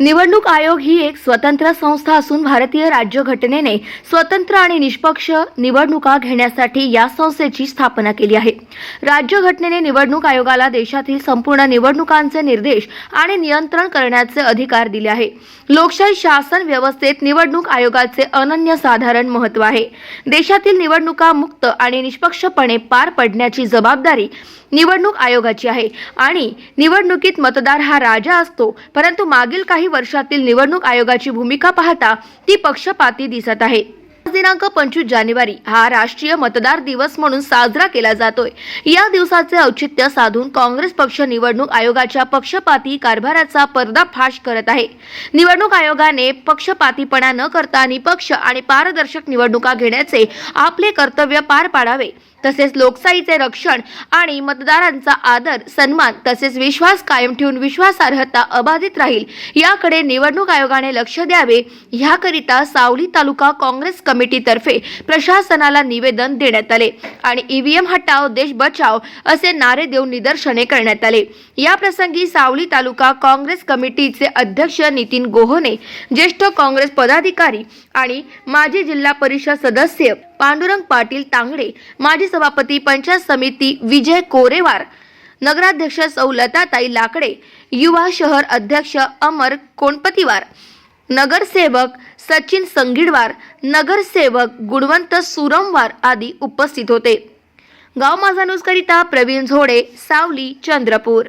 निवडणूक आयोग ही एक स्वतंत्र संस्था असून भारतीय राज्यघटनेने स्वतंत्र आणि निष्पक्ष निवडणुका घेण्यासाठी या संस्थेची स्थापना केली आहे. राज्यघटनेने निवडणूक आयोगाला देशातील संपूर्ण निवडणुकांचे निर्देश आणि नियंत्रण करण्याचे अधिकार दिले आहे. लोकशाही शासन व्यवस्थेत निवडणूक आयोगाचे अनन्यसाधारण महत्त्व आहे. देशातील निवडणुका मुक्त आणि निष्पक्षपणे पार पडण्याची जबाबदारी निवडणूक आयोगाची आहे आणि निवडणुकीत मतदार हा राजा असतो परंतु मागील काही वर्षातील निवडणूक आयोगाची भूमिका पाहता ती पक्षपाती दिसत आहे. दिनांक पंचवीस जानेवारी हा राष्ट्रीय मतदार दिवस म्हणून साजरा केला जातोय. या दिवसाचे औचित्य साधून काँग्रेस पक्ष निवडणूक आयोगाच्या पक्षपाती कारभाराचा पर्दाफाश करत आहे. निवडणूक आयोगाने पक्षपातीपणा न करता निपक्ष आणि पारदर्शक निवडणुका घेण्याचे आपले कर्तव्य पार पाडावे. तसेच लोकशाहीचे रक्षण आणि मतदारांचा आदर सन्मान तसेच विश्वास कायम ठेवून विश्वासार्हता अबाधित राहील याकडे निवडणूक आयोगाने लक्ष द्यावे. ह्याकरिता सावली तालुका काँग्रेस कमिटीतर्फे प्रशासनाला निवेदन देण्यात आले आणि ईव्हीएम हटाव देश बचाव असे नारे देऊन निदर्शने करण्यात आले. या प्रसंगी सावली तालुका काँग्रेस कमिटीचे अध्यक्ष नितीन गोहने ज्येष्ठ काँग्रेस पदाधिकारी आणि माजी जिल्हा परिषद सदस्य पांडुरंग पाटील तांगडे माजी सभापती पंचायत समिती विजय कोरेवार नगराध्यक्ष सौलताताई लाकडे युवा शहर अध्यक्ष अमर कोणपतीवार नगरसेवक सचिन संगीडवार नगरसेवक गुणवंत सुरमवार आदी उपस्थित होते. गाव माझा न्यूजकरिता प्रवीण झोडे सावली चंद्रपूर.